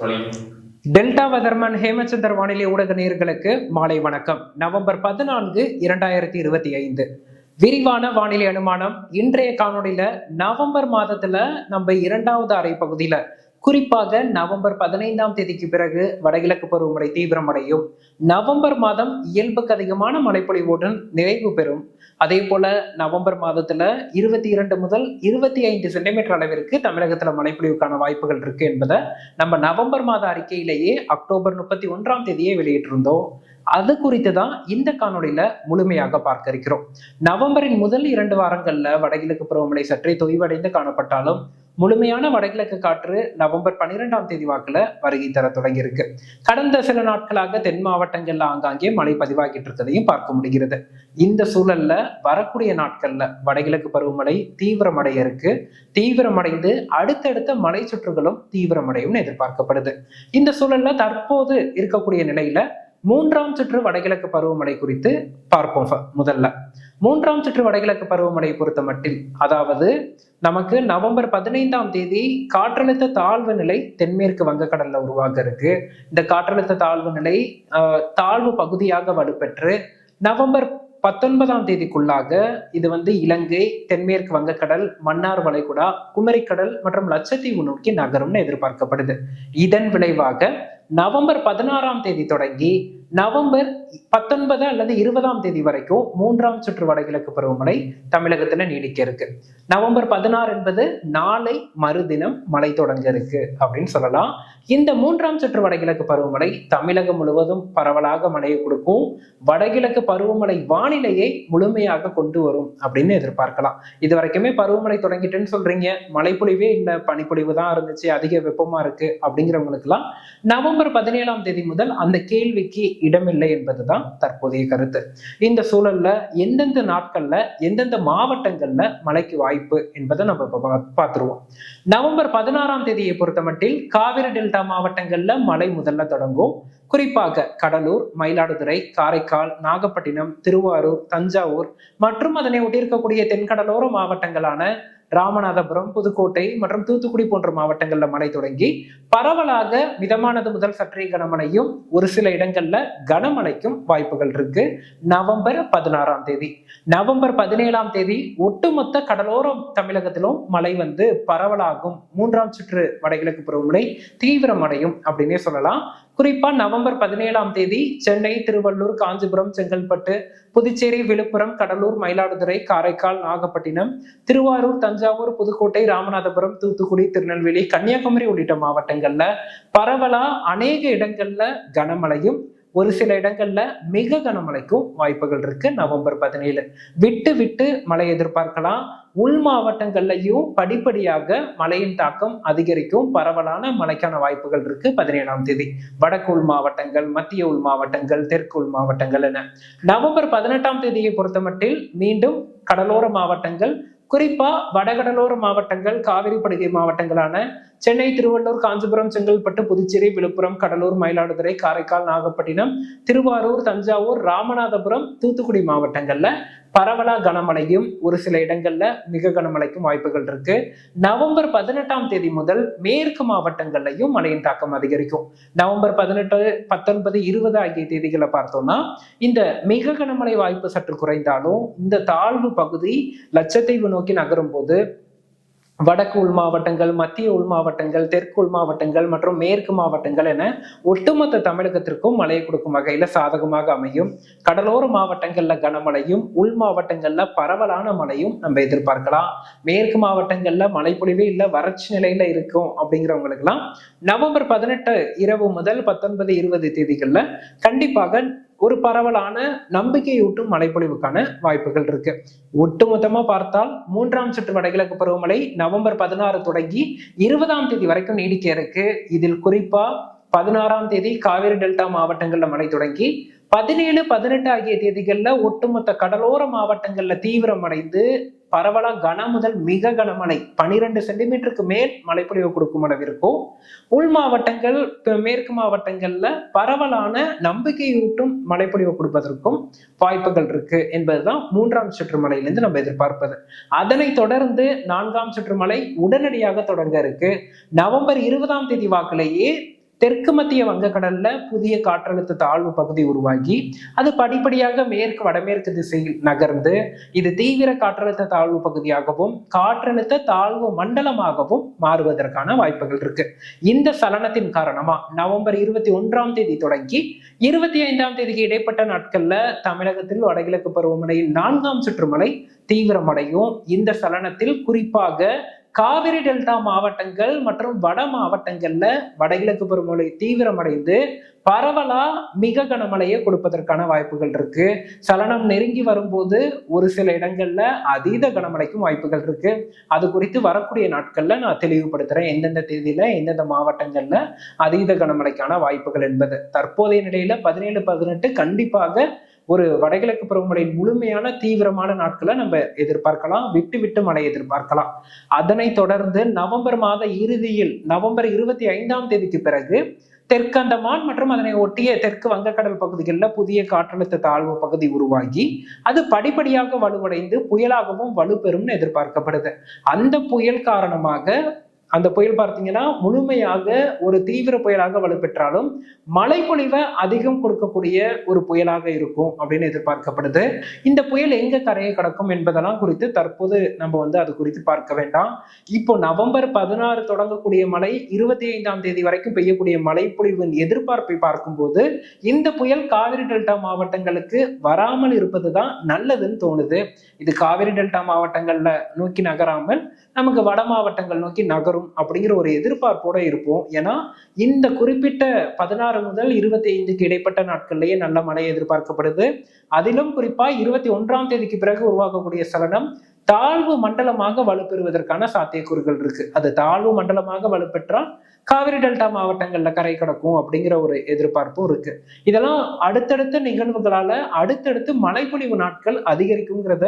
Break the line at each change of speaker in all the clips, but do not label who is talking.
Delta weatherman Hemachandar வானிலை ஊடக நேர்களுக்கு மாலை வணக்கம். நவம்பர் பதினான்கு இரண்டாயிரத்தி இருபத்தி ஐந்து. விரிவான வானிலை அனுமானம். இன்றைய காணொலியில நவம்பர் மாதத்துல நம்ம இரண்டாவது அரை பகுதியில குறிப்பாக நவம்பர் பதினைந்தாம் தேதிக்கு பிறகு வடகிழக்கு பருவமழை தீவிரமடையும். நவம்பர் மாதம் இயல்புக்கு அதிகமான மழைப்பொழிவுடன் நிறைவு பெறும் அதே போல நவம்பர் மாதத்துல இருபத்தி இரண்டு முதல் இருபத்தி ஐந்து சென்டிமீட்டர் அளவிற்கு தமிழகத்துல மழைப்பொழிவுக்கான வாய்ப்புகள் இருக்கு என்பதை நம்ம நவம்பர் மாத அறிக்கையிலேயே அக்டோபர் முப்பத்தி ஒன்றாம் தேதியே வெளியிட்டிருந்தோம். அது குறித்து தான் இந்த காணொளியில முழுமையாக பார்க்க இருக்கிறோம் நவம்பரின் முதல் இரண்டு வாரங்கள்ல வடகிழக்கு பருவமழை சற்றே தொய்வடைந்து காணப்பட்டாலும் முழுமையான வடகிழக்கு காற்று நவம்பர் பன்னிரெண்டாம் தேதி வாக்குல வருகை தர தொடங்கியிருக்கு. கடந்த சில நாட்களாக தென் மாவட்டங்கள்ல ஆங்காங்கே மழை பதிவாகிட்டு இருக்கதையும் பார்க்க முடிகிறது. இந்த சூழல்ல வரக்கூடிய நாட்கள்ல வடகிழக்கு பருவமழை தீவிரமடைய இருக்கு. தீவிரமடைந்து அடுத்தடுத்த மலை சுற்றுகளும் தீவிரமடையும் எதிர்பார்க்கப்படுது. இந்த சூழல்ல தற்போது இருக்கக்கூடிய நிலையில மூன்றாம் சுற்று வடகிழக்கு பருவமழை குறித்து பார்ப்போம் முதல்ல. மூன்றாம் சுற்று வடகிழக்கு பருவமழை பொறுத்த மட்டில் அதாவது நமக்கு நவம்பர் பதினைந்தாம் தேதி காற்றழுத்த தாழ்வு நிலை தென்மேற்கு வங்கக்கடல்ல உருவாக இருக்கு. இந்த காற்றழுத்த தாழ்வு நிலை தாழ்வு பகுதியாக வலுப்பெற்று நவம்பர் பத்தொன்பதாம் தேதிக்குள்ளாக இது வந்து இலங்கை தென்மேற்கு வங்கக்கடல் மன்னார் வளைகுடா குமரிக்கடல் மற்றும் லட்சத்தீவு நோக்கி நகரும்னு எதிர்பார்க்கப்படுது. இதன் விளைவாக நவம்பர் பதினாறாம் தேதி தொடங்கி நவம்பர் பத்தொன்பது அல்லது இருபதாம் தேதி வரைக்கும் மூன்றாம் சுற்று வடகிழக்கு பருவமழை தமிழகத்துல நீடிக்க இருக்கு. நவம்பர் பதினாறு என்பது நாளை மறுதினம் மழை தொடங்க இருக்கு அப்படின்னு சொல்லலாம். இந்த மூன்றாம் சுற்று வடகிழக்கு பருவமழை தமிழகம் முழுவதும் பரவலாக மழையை கொடுக்கும். வடகிழக்கு பருவமழை வானிலையை முழுமையாக கொண்டு வரும் அப்படின்னு எதிர்பார்க்கலாம். இது வரைக்குமே பருவமழை தொடங்கிட்டுன்னு சொல்றீங்க. மழைப்பொழிவே இல்லை பனிப்பொழிவு தான் இருந்துச்சு அதிக வெப்பமா இருக்கு அப்படிங்கிறவங்களுக்குலாம் நவம்பர் பதினேழாம் தேதி முதல் அந்த கேள்விக்கு இடமில்லை என்பது அப்படிங்கிறது தான் தற்போதைய கருத்து. இந்த சூழல்ல எந்தெந்த நாட்கள்ல எந்தெந்த மாவட்டங்கள்ல மழைக்கு வாய்ப்பு என்பதை நம்ம இப்ப பார்த்துருவோம். நவம்பர் பதினாறாம் தேதியை பொறுத்த மட்டில் காவிரி டெல்டா மாவட்டங்கள்ல மழை முதல்ல தொடங்கும். குறிப்பாக கடலூர் மயிலாடுதுறை காரைக்கால் நாகப்பட்டினம் திருவாரூர் தஞ்சாவூர் மற்றும் அதனை ஒட்டியிருக்கக்கூடிய தென்கடலோர மாவட்டங்களான ராமநாதபுரம் புதுக்கோட்டை மற்றும் தூத்துக்குடி போன்ற மாவட்டங்கள்ல மழை தொடங்கி பரவலாக மிதமானது முதல் சற்றே கனமழையும் ஒரு சில இடங்கள்ல கனமழைக்கும் வாய்ப்புகள் இருக்கு. நவம்பர் பதினாறாம் தேதி. நவம்பர் பதினேழாம் தேதி ஒட்டுமொத்த கடலோர தமிழகத்திலும் மழை வந்து பரவலாகும். மூன்றாம் சுற்று வடகிழக்கு பருவமழை தீவிரமடையும் அப்படின்னே சொல்லலாம். குறிப்பா நவம்பர் பதினேழாம் தேதி சென்னை திருவள்ளூர் காஞ்சிபுரம் செங்கல்பட்டு புதுச்சேரி விழுப்புரம் கடலூர் மயிலாடுதுறை காரைக்கால் நாகப்பட்டினம் திருவாரூர் தஞ்சாவூர் புதுக்கோட்டை ராமநாதபுரம் தூத்துக்குடி திருநெல்வேலி கன்னியாகுமரி உள்ளிட்ட மாவட்டங்கள்ல பரவலா அநேக இடங்கள்ல கனமழையும் ஒரு சில இடங்கள்ல மிக கனமழைக்கும் வாய்ப்புகள் இருக்கு. நவம்பர் பதினேழு. விட்டு விட்டு மழை எதிர்பார்க்கலாம். உள் மாவட்டங்கள்லையும் படிப்படியாக மழையின் தாக்கம் அதிகரிக்கும். பரவலான மழைக்கான வாய்ப்புகள் இருக்கு பதினேழாம் தேதி. வடக்கு உள் மாவட்டங்கள் மத்திய உள் மாவட்டங்கள் தெற்கு உள் மாவட்டங்கள் என. நவம்பர் பதினெட்டாம் தேதியை பொறுத்தமட்டில் மீண்டும் கடலோர மாவட்டங்கள் குறிப்பா வடகடலோர மாவட்டங்கள் காவிரி படுகை மாவட்டங்களான சென்னை திருவள்ளூர் காஞ்சிபுரம் செங்கல்பட்டு புதுச்சேரி விழுப்புரம் கடலூர் மயிலாடுதுறை காரைக்கால் நாகப்பட்டினம் திருவாரூர் தஞ்சாவூர் ராமநாதபுரம் தூத்துக்குடி மாவட்டங்கள்ல பரவலா கனமழையும் ஒரு சில இடங்கள்ல மிக கனமழைக்கும் வாய்ப்புகள் இருக்கு. நவம்பர் பதினெட்டாம் தேதி முதல் மேற்கு மாவட்டங்கள்லையும் மழையின் தாக்கம் அதிகரிக்கும். நவம்பர் பதினெட்டு பத்தொன்பது இருபது ஆகிய தேதிகளை பார்த்தோம்னா இந்த மிக கனமழை வாய்ப்பு சற்று குறைந்தாலும் இந்த தாழ்வு பகுதி லட்சத்தீவு நோக்கி நகரும் போது வடக்கு உள் மாவட்டங்கள் மத்திய உள் மாவட்டங்கள் தெற்கு உள் மாவட்டங்கள் மற்றும் மேற்கு மாவட்டங்கள் என ஒட்டுமொத்த தமிழகத்திற்கும் மழையை கொடுக்கும் வகையில சாதகமாக அமையும். கடலோர மாவட்டங்கள்ல கனமழையும் உள் மாவட்டங்கள்ல பரவலான மழையும் நம்ம எதிர்பார்க்கலாம். மேற்கு மாவட்டங்கள்ல மழைப்பொழிவே இல்லை வறட்சி நிலையில இருக்கும் அப்படிங்கிறவங்களுக்கெல்லாம் நவம்பர் பதினெட்டு இரவு முதல் பத்தொன்பது இருபது தேதிகள்ல கண்டிப்பாக ஒரு பரவலான நம்பிக்கையூட்டும் மழைப்பொழிவுக்கான வாய்ப்புகள் இருக்கு. ஒட்டுமொத்தமா பார்த்தால் மூன்றாம் சுற்று வடகிழக்கு பருவமழை நவம்பர் பதினாறு தொடங்கி இருபதாம் தேதி வரைக்கும் நீடிக்க இருக்கு. இதில் குறிப்பா பதினாறாம் தேதி காவிரி டெல்டா மாவட்டங்கள்ல மழை தொடங்கி பதினேழு பதினெட்டு ஆகிய தேதிகள்ல ஒட்டுமொத்த கடலோர மாவட்டங்கள்ல தீவிரமடைந்து பரவலா கன முதல் மிக கனமழை பனிரெண்டு சென்டிமீட்டருக்கு மேல் மழைப்பொழிவு கொடுக்கும் அளவிற்கும் உள் மாவட்டங்கள் மேற்கு மாவட்டங்கள்ல பரவலான நம்பிக்கையூட்டும் மழைப்பொழிவு கொடுப்பதற்கும் வாய்ப்புகள் இருக்கு என்பதுதான் மூன்றாம் சுற்று மழையிலிருந்து நம்ம எதிர்பார்ப்பது. அதனைத் தொடர்ந்து நான்காம் சுற்று மழை உடனடியாக தொடங்க இருக்கு. நவம்பர் இருபதாம் தேதி வாக்கிலேயே தெற்கு மத்திய வங்கக்கடல்ல புதிய காற்றழுத்த தாழ்வு பகுதி உருவாகி அது படிப்படியாக மேற்கு வடமேற்கு திசையில் நகர்ந்து இது தீவிர காற்றழுத்த தாழ்வு பகுதியாகவும் காற்றழுத்த தாழ்வு மண்டலமாகவும் மாறுவதற்கான வாய்ப்புகள் இருக்கு. இந்த சலனத்தின் காரணமா நவம்பர் இருபத்தி ஒன்றாம் தேதி தொடங்கி இருபத்தி ஐந்தாம் தேதிக்கு இடைப்பட்ட நாட்கள்ல தமிழகத்தில் வடகிழக்கு பருவமழையின் நான்காம் சுற்றுமலை தீவிரமடையும். இந்த சலனத்தில் குறிப்பாக காவிரி டெல்டா மாவட்டங்கள் மற்றும் வட மாவட்டங்கள்ல வடகிழக்கு பருவமழை தீவிரமடைந்து பரவலா மிக கனமழையை கொடுப்பதற்கான வாய்ப்புகள் இருக்கு. சலனம் நெருங்கி வரும்போது ஒரு சில இடங்கள்ல அதீத கனமழைக்கும் வாய்ப்புகள் இருக்கு. அது குறித்து வரக்கூடிய நாட்கள்ல நான் தெளிவுபடுத்துறேன். எந்தெந்த தேதியில எந்தெந்த மாவட்டங்கள்ல அதீத கனமழைக்கான வாய்ப்புகள் என்பது. தற்போதைய நிலையில பதினேழு பதினெட்டு கண்டிப்பாக ஒரு வடகிழக்கு பருவமழையின் முழுமையான தீவிரமான நாட்களை நம்ம எதிர்பார்க்கலாம் விட்டு விட்டு மழை எதிர்பார்க்கலாம். அதனை தொடர்ந்து நவம்பர் மாத இறுதியில் நவம்பர் இருபத்தி ஐந்தாம் தேதிக்கு பிறகு தெற்கந்தமான் மற்றும் அதனை ஒட்டிய தெற்கு வங்கக்கடல் பகுதிகளில் புதிய காற்றழுத்த தாழ்வு பகுதி உருவாகி அது படிப்படியாக வலுவடைந்து புயலாகவும் வலுப்பெறும்னு எதிர்பார்க்கப்படுது. அந்த புயல் காரணமாக அந்த புயல் பார்த்தீங்கன்னா முழுமையாக ஒரு தீவிர புயலாக வலுப்பெற்றாலும் மழைப்பொழிவை அதிகம் கொடுக்கக்கூடிய ஒரு புயலாக இருக்கும் அப்படின்னு எதிர்பார்க்கப்படுது. இந்த புயல் எங்க கரையை கடக்கும் என்பதெல்லாம் குறித்து தற்போது நம்ம வந்து அது குறித்து பார்க்க வேண்டாம். இப்போ நவம்பர் பதினாறு தொடங்கக்கூடிய மழை இருபத்தி ஐந்தாம் தேதி வரைக்கும் பெய்யக்கூடிய மழைப்பொழிவின் எதிர்பார்ப்பை பார்க்கும்போது இந்த புயல் காவிரி டெல்டா மாவட்டங்களுக்கு வராமல் இருப்பதுதான் நல்லதுன்னு தோணுது. இது காவிரி டெல்டா மாவட்டங்கள்ல நோக்கி நகராமல் நமக்கு வட மாவட்டங்கள் நோக்கி நகரும். வரும் அப்படிங்கிற ஒரு எதிர்பார்ப்போட இருப்போம். ஏன்னா இந்த குறிப்பிட்ட பதினாறு முதல் இருபத்தி ஐந்துக்கு இடைப்பட்ட நாட்கள்லேயே நல்ல மழை எதிர்பார்க்கப்படுது. அதிலும் குறிப்பா இருபத்தி ஒன்றாம் தேதிக்கு பிறகு உருவாகக்கூடிய சலனம் தாழ்வு மண்டலமாக வலுப்பெறுவதற்கான சாத்தியக்கூறுகள் இருக்கு. அது தாழ்வு மண்டலமாக வலுப்பெற்றால் காவிரி டெல்டா மாவட்டங்கள்ல கரை கிடக்கும் அப்படிங்கிற ஒரு எதிர்பார்ப்பும் இருக்கு. இதெல்லாம் அடுத்தடுத்த நிகழ்வுகளால அடுத்தடுத்து மழைப்பொழிவு நாட்கள் அதிகரிக்குங்கிறத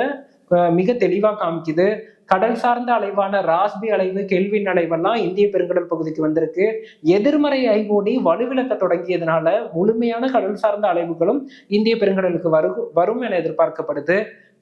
மிக தெளிவாக காமிக்குது. கடல் சார்ந்த அலைவான ராஸ்பி அலைவு கெல்வின் அலைவெல்லாம் இந்திய பெருங்கடல் பகுதிக்கு வந்திருக்கு. எதிர்மறை ஐகோடி வலுவிழக்க தொடங்கியதுனால முழுமையான கடல் சார்ந்த அலைவுகளும் இந்திய பெருங்கடலுக்கு வரும் வரும் என எதிர்பார்க்கப்படுது.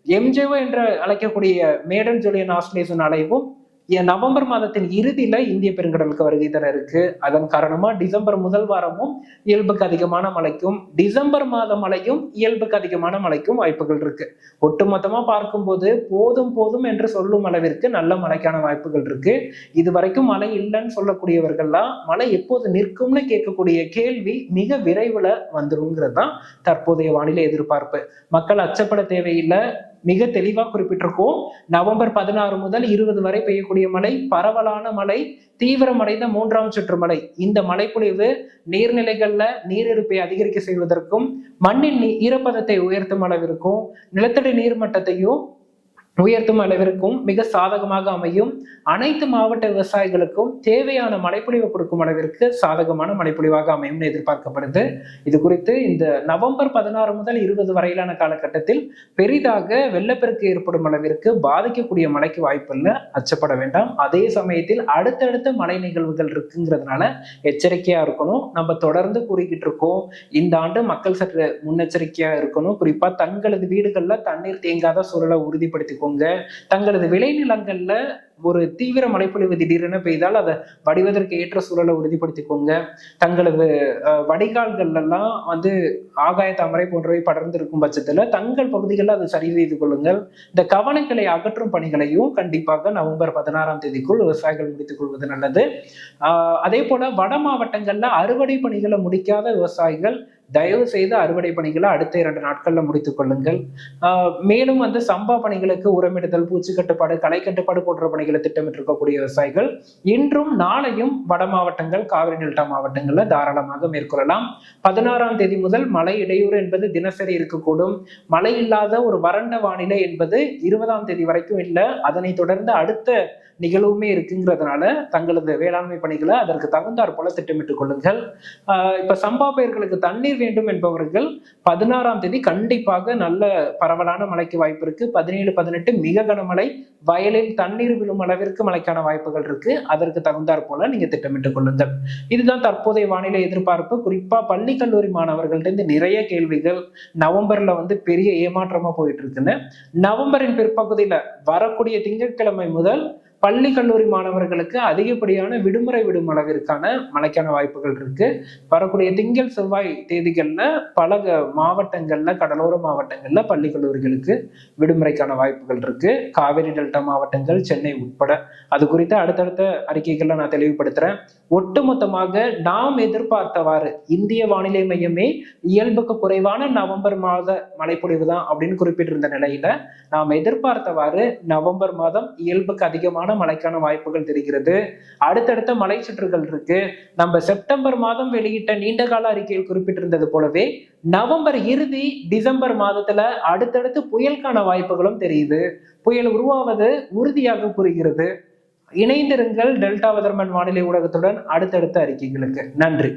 எம்ஜேஓ என்று அழைக்கக்கூடிய மேடன் ஜூலியன் ஆஸ்லேசன் அலைவும் நவம்பர் மாதத்தின் இறுதியில இந்திய பெருங்கடலுக்கு வருகை தர இருக்கு. அதன் காரணமா டிசம்பர் முதல் வாரமும் இயல்புக்கு அதிகமான மழைக்கும் டிசம்பர் மாத மழையும் இயல்புக்கு அதிகமான மழைக்கும் வாய்ப்புகள் இருக்கு. ஒட்டுமொத்தமா பார்க்கும்போது போதும் போதும் என்று சொல்லும் அளவிற்கு நல்ல மழைக்கான வாய்ப்புகள் இருக்கு. இது வரைக்கும் மழை இல்லைன்னு சொல்லக்கூடியவர்கள்லாம் மழை எப்போது நிற்கும்னு கேட்கக்கூடிய கேள்வி மிக விரைவில் வந்துருங்கிறது தான் தற்போதைய வானிலை எதிர்பார்ப்பு. மக்கள் அச்சப்பட தேவையில்லை. மிக தெளிவா குறிப்பிட்டிருக்கோம். நவம்பர் பதினாறு முதல் இருபது வரை பெய்யக்கூடிய மழை பரவலான மழை தீவிரமடைந்த மூன்றாம் சுற்று மழை. இந்த மழைப்பொழிவு நீர்நிலைகள்ல நீரிருப்பை அதிகரிக்க செய்வதற்கும் மண்ணின் ஈரப்பதத்தை உயர்த்தும் அளவிற்கும் நிலத்தடி நீர்மட்டத்தையும் உயர்த்தும் அளவிற்கும் மிக சாதகமாக அமையும். அனைத்து மாவட்ட விவசாயிகளுக்கும் தேவையான மழைப்பொழிவு கொடுக்கும் அளவிற்கு சாதகமான மழைப்பொழிவாக அமையும்னு எதிர்பார்க்கப்படுது. இது குறித்து இந்த நவம்பர் பதினாறு முதல் இருபது வரையிலான காலகட்டத்தில் பெரிதாக வெள்ளப்பெருக்கு ஏற்படும் அளவிற்கு பாதிக்கக்கூடிய மழைக்கு வாய்ப்பில்லை. அச்சப்பட வேண்டாம். அதே சமயத்தில் அடுத்தடுத்த மழை நிகழ்வுகள் இருக்குங்கிறதுனால எச்சரிக்கையா இருக்கணும். நம்ம தொடர்ந்து கூறிக்கிட்டு இருக்கோம். இந்த ஆண்டு மக்கள் சற்று முன்னெச்சரிக்கையா இருக்கணும். குறிப்பா தங்களது வீடுகள்ல தண்ணீர் தேங்காத சூழலை உறுதிப்படுத்திக்கோ வச்சுக்கோங்க தங்களது விளைநிலங்கள்ல ஒரு தீவிர மழைப்பொழிவு திடீரென பெய்தால் அதை வடிவதற்கு ஏற்ற சூழலை உறுதிப்படுத்திக்கோங்க. தங்களது வடிகால்கள்லாம் வந்து ஆகாய தாமரை போன்றவை படர்ந்து இருக்கும் பட்சத்துல தங்கள் பகுதிகளில் அதை சரி செய்து கொள்ளுங்கள். இந்த கவனங்களை அகற்றும் பணிகளையும் கண்டிப்பாக நவம்பர் பதினாறாம் தேதிக்குள் விவசாயிகள் முடித்துக் கொள்வது நல்லது. அதே போல வட மாவட்டங்கள்ல அறுவடை பணிகளை முடிக்காத விவசாயிகள் தயவு செய்து அறுவடை பணிகளை அடுத்த இரண்டு நாட்கள்ல முடித்துக் கொள்ளுங்கள். மேலும் வந்து சம்பா பணிகளுக்கு உரமிடுதல் பூச்சி கட்டுப்பாடு களை கட்டுப்பாடு போன்ற பணிகள் திட்டமிட்டிருக்கக்கூடிய விவசாயிகள் இன்றும் நாளையும் வட மாவட்டங்கள் காவிரி டெல்டா மாவட்டங்கள்ல தாராளமாக மேற்கொள்ளலாம். பதினாறாம் தேதி முதல் மழை இடையூறு என்பது தினசரி இருக்கக்கூடும். மழை இல்லாத ஒரு வறண்ட வானிலை என்பது இருபதாம் தேதி வரைக்கும் இல்லை. அதனை தொடர்ந்து அடுத்த நிகழ்வுமே இருக்குங்கிறதுனால தங்களது வேளாண்மை பணிகளை அதற்கு தகுந்தாற் போல திட்டமிட்டுக் கொள்ளுங்கள். இப்ப சம்பா பயிர்களுக்கு தண்ணீர் வேண்டும் என்பவர்கள் பதினாறாம் தேதி கண்டிப்பாக நல்ல பரவலான மழைக்கு வாய்ப்பு இருக்கு. பதினேழு பதினெட்டு மிக கனமழை வயலில் தண்ணீர் விழும் அளவிற்கு மழைக்கான வாய்ப்புகள் இருக்கு. அதற்கு தகுந்தாற் போல நீங்க திட்டமிட்டுக் கொள்ளுங்கள். இதுதான் தற்போதைய வானிலை எதிர்பார்ப்பு. குறிப்பா பள்ளி கல்லூரி மாணவர்கள்ட்ட நிறைய கேள்விகள். நவம்பர்ல வந்து பெரிய ஏமாற்றமா போயிட்டு இருக்குன்னு. நவம்பரின் பிற்பகுதியில வரக்கூடிய திங்கட்கிழமை முதல் பள்ளி கல்லூரி மாணவர்களுக்கு அதிகப்படியான விடுமுறை விடும் அளவிற்கான மழைக்கான வாய்ப்புகள் இருக்கு. வரக்கூடிய திங்கள் செவ்வாய் தேதிகளில் பல மாவட்டங்கள்ல கடலோர மாவட்டங்கள்ல பள்ளி கல்லூரிகளுக்கு விடுமுறைக்கான வாய்ப்புகள் இருக்கு. காவிரி டெல்டா மாவட்டங்கள் சென்னை உட்பட. அது குறித்து அடுத்தடுத்த அறிக்கைகள்ல நான் தெளிவுபடுத்துறேன். ஒட்டுமொத்தமாக நாம் எதிர்பார்த்தவாறு இந்திய வானிலை மையமே இயல்புக்கு குறைவான நவம்பர் மாத மழைப்பொழிவு தான் அப்படின்னு குறிப்பிட்டிருந்த நிலையில நாம் எதிர்பார்த்தவாறு நவம்பர் மாதம் இயல்புக்கு அதிகமான மழைக்கான வாய்ப்புகள் தெரிகிறது. அடுத்தடுத்த மலை சுற்றுகள் இருக்கு. நம்ம செப்டம்பர் மாதம் வெளியிட்ட நீண்டகால அறிக்கையில் குறிப்பிட்டிருந்தது போலவே நவம்பர் இறுதி டிசம்பர் மாதத்துல அடுத்தடுத்து புயலுக்கான வாய்ப்புகளும் தெரியுது. புயல் உருவாவது உறுதியாக புரிகிறது. இணைந்திருங்கள் டெல்டா வதர்மன் வானிலை ஊடகத்துடன் அடுத்தடுத்த அறிக்கைகளுக்கு. நன்றி.